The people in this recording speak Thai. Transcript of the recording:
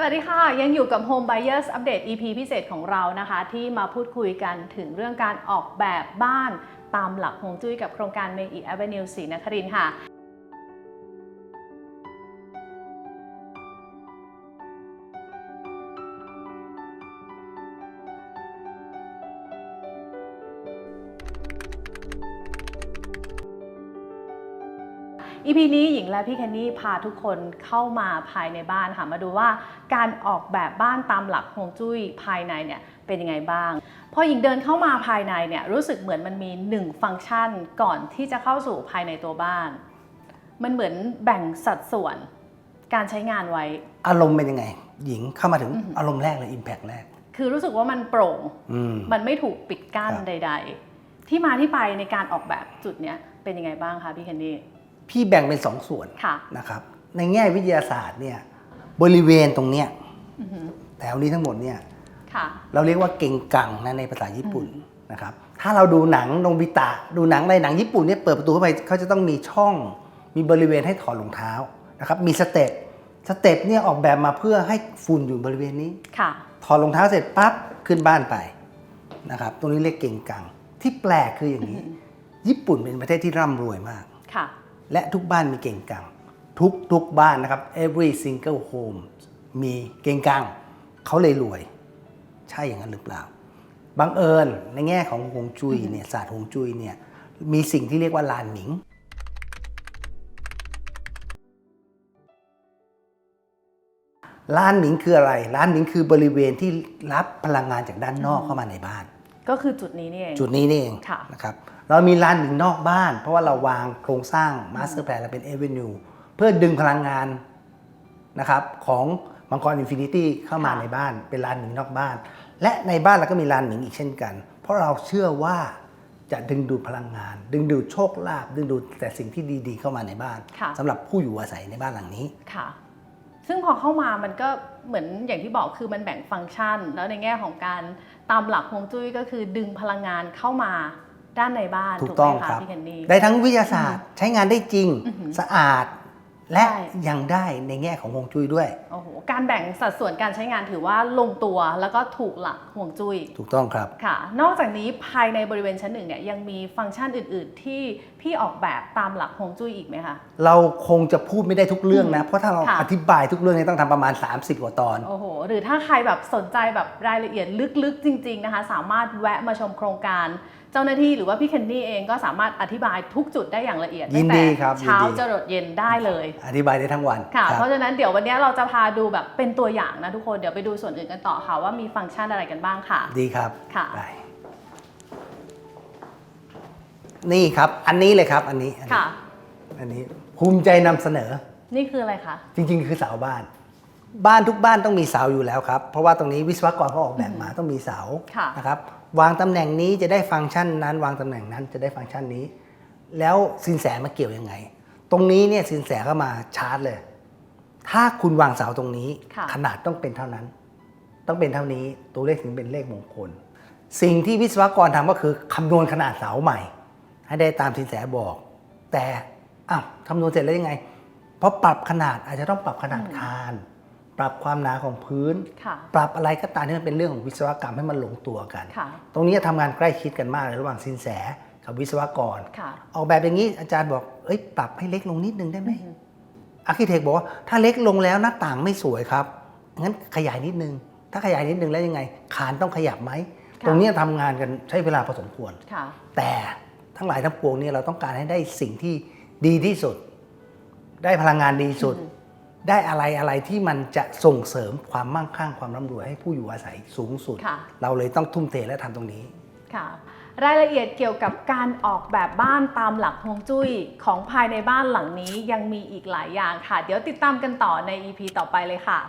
สวัสดีค่ะ ยังอยู่กับ Home Buyers Update EP พิเศษของเรานะคะ ที่มาพูดคุยกันถึงเรื่องการออกแบบบ้านตามหลักฮวงจุ้ยกับโครงการเมอีแอเวนิวศรีนครินค่ะ EP นี้หญิงและพี่แคนนี่พาทุกคนเข้ามาภายในบ้านค่ะมาดูว่าการออกแบบบ้านตามหลักฮวงจุ้ยภายในเนี่ยเป็นยังไงบ้าง พอหญิงเดินเข้ามาภายในเนี่ยรู้สึกเหมือนมันมีหนึ่งฟังก์ชันก่อนที่จะเข้าสู่ภายในตัวบ้าน มันเหมือนแบ่งสัดส่วนการใช้งานไว้ อารมณ์เป็นยังไง หญิงเข้ามาถึงอือหือออารมณ์แรกเลยอิมแพกแรก คือรู้สึกว่ามันโปร่งอืมมันไม่ถูกปิดกั้นครับใด ๆ ที่มาที่ไปในการออกแบบจุดเนี้ยเป็นยังไงบ้างคะพี่แคนดี้ พี่แบ่งเป็นสองส่วนค่ะนะครับ ในแง่วิทยาศาสตร์เนี่ยบริเวณตรงเนี้ยอือหือแถวนี้ทั้งหมดเนี่ยค่ะเราเรียกว่าเก่งกังนะในภาษาญี่ปุ่นนะครับ ถ้าเราดูหนังโนบิตะ ดูหนังในหนังญี่ปุ่นเนี่ยเปิดประตูเข้าไปเขาจะต้องมีช่อง มีบริเวณให้ถอดรองเท้านะครับมีสเต็ปสเต็ปเนี่ยออกแบบมาเพื่อให้ฝุ่นอยู่บริเวณนี้ค่ะถอดรองเท้าเสร็จปั๊บขึ้นบ้านไปนะครับตรงนี้เรียกเก่งกัง ที่แปลกคืออย่างนี้ ญี่ปุ่นเป็นประเทศที่ร่ำรวยมากค่ะ และทุกบ้านมีเก่งกังทุกทุกบ้านนะครับ every single home มีเก่งกังเขาเลยรวย ใช่อย่างนั้นหรือเปล่าบังเอิญในแง่ของฮงจุยเนี่ยศาสตร์ฮงจุยเนี่ยมีสิ่งที่เรียกว่าลานหมิงลานหมิงคืออะไรลานหมิงคือบริเวณที่รับพลังงานจากด้านนอกเข้ามาในบ้าน ก็คือจุดนี้นี่เอง จุดนี้นี่เองค่ะนะครับเรามีลานหมิงนอกบ้าน เพราะว่าเราวางโครงสร้างมาสเตอร์แพลนและเป็นเอเวนิวเพื่อดึงพลังงานนะครับของมังกรอินฟินิตี้เข้ามาในบ้านเป็นลานหมิงนอกบ้าน และในบ้านเราก็มีลานหมิงอีกเช่นกัน เพราะเราเชื่อว่าจะดึงดูดพลังงาน ดึงดูดโชคลาภดึงดูดแต่สิ่งที่ดีๆ เข้ามาในบ้านค่ะสำหรับผู้อยู่อาศัยในบ้านหลังนี้ค่ะ ซึ่งพอเข้ามามันก็เหมือนอย่างที่บอกคือมันแบ่งฟังก์ชัน แล้วในแง่ของการตามหลักฮวงจุ้ยก็คือดึงพลังงานเข้ามาด้านในบ้านถูกต้องไหมะครับ พี่แคนนี่ได้ทั้งวิทยาศาสตร์ใช้งานได้จริงอือหือสะอาด และใช่ยังได้ในแง่ของฮวงจุ้ยด้วยโอ้โหการแบ่งสัดส่วนการใช้งานถือว่าลงตัวแล้วก็ถูกหลักห่วงจุ้ยถูกต้องครับค่ะ นอกจากนี้ภายในบริเวณชั้นหนึ่งเนี่ยยังมีฟังก์ชันอื่น ๆ ที่พี่ออกแบบตามหลักฮวงจุ้ยอีกไหมคะเราคงจะพูดไม่ได้ทุกเรื่องนะ เพราะถ้าเราค่ะอธิบายทุกเรื่องเนี่ยต้องทำประมาณ 30 กว่าตอนโอ้โหหรือถ้าใครแบบสนใจแบบรายละเอียดลึกๆ จริง ๆ นะคะ สามารถแวะมาชมโครงการเจ้าหน้าที่หรือว่าพี่เคนนี่เองก็สามารถอธิบายทุกจุดได้อย่างละเอียดยินดีตั้งแต่ครับเช้ายินดีจรดเย็นได้เลยอธิบายได้ทั้งวันค่ะรับเพราะฉะนั้นเดี๋ยววันนี้เราจะพาดูแบบเป็นตัวอย่างนะทุกคนเดี๋ยวไปดูส่วนอื่นกันต่อค่ะว่ามีฟังก์ชันอะไรกันบ้างค่ะ ดีครับค่ะได้นี่ครับอันนี้เลยครับอันนี้อันนี้ค่ะ อันนี้ภูมิใจนำเสนอ นี่คืออะไรคะจริง ๆ คือเสาบ้าน บ้านทุกบ้านต้องมีเสาอยู่แล้วครับ เพราะว่าตรงนี้วิศวกรเขาออกแบบมาต้องมีเสาค่ะนะครับวางตำแหน่งนี้จะได้ฟังก์ชันนั้น วางตำแหน่งนั้นจะได้ฟังก์ชันนี้ แล้วสินแสมาเกี่ยวยังไง ตรงนี้เนี่ยสินแสเข้ามาชาร์จเลย ถ้าคุณวางเสาตรงนี้ ค่ะ ขนาดต้องเป็นเท่านั้น ต้องเป็นเท่านี้ตัวเลขถึงเป็นเลขมงคล สิ่งที่วิศวกรทำก็คือคำนวณขนาดเสาใหม่ ให้ได้ตามสินแสบอก แต่อ้าวคำนวณเสร็จแล้วยังไงพอปรับขนาดอาจจะต้องปรับขนาดคาน ปรับความหนาของพื้น ค่ะ ปรับอะไรก็ตามที่มันเป็นเรื่องของวิศวกรรมให้มันลงตัวกัน ค่ะ ตรงนี้ทำงานใกล้ชิดกันมากเลยระหว่างสินแส กับวิศวกรค่ะออกแบบอย่างนี้อาจารย์บอกเอ้ยปรับให้เล็กลงนิดนึงได้ไหมอาร์เคเต็กบอกว่าถ้าเล็กลงแล้วหน้าต่างไม่สวยครับงั้นขยายนิดนึง ถ้าขยายนิดนึงแล้วยังไง คานต้องขยับไหมค่ะตรงนี้ทำงานกันใช้เวลาพอสมควรค่ะแต่ทั้งหลายทั้งปวงเนี่ยเราต้องการให้ได้สิ่งที่ดีที่สุด ได้พลังงานดีสุดอืมได้อะไรอะไรที่มันจะส่งเสริมความมั่งคั่งความร่ำรวยให้ผู้อยู่อาศัยสูงสุดค่ะเราเลยต้องทุ่มเทและทำตรงนี้ค่ะ รายละเอียดเกี่ยวกับการออกแบบบ้านตามหลักฮวงจุ้ยของภายในบ้านหลังนี้ยังมีอีกหลายอย่างค่ะ เดี๋ยวติดตามกันต่อใน EP ต่อไปเลยค่ะ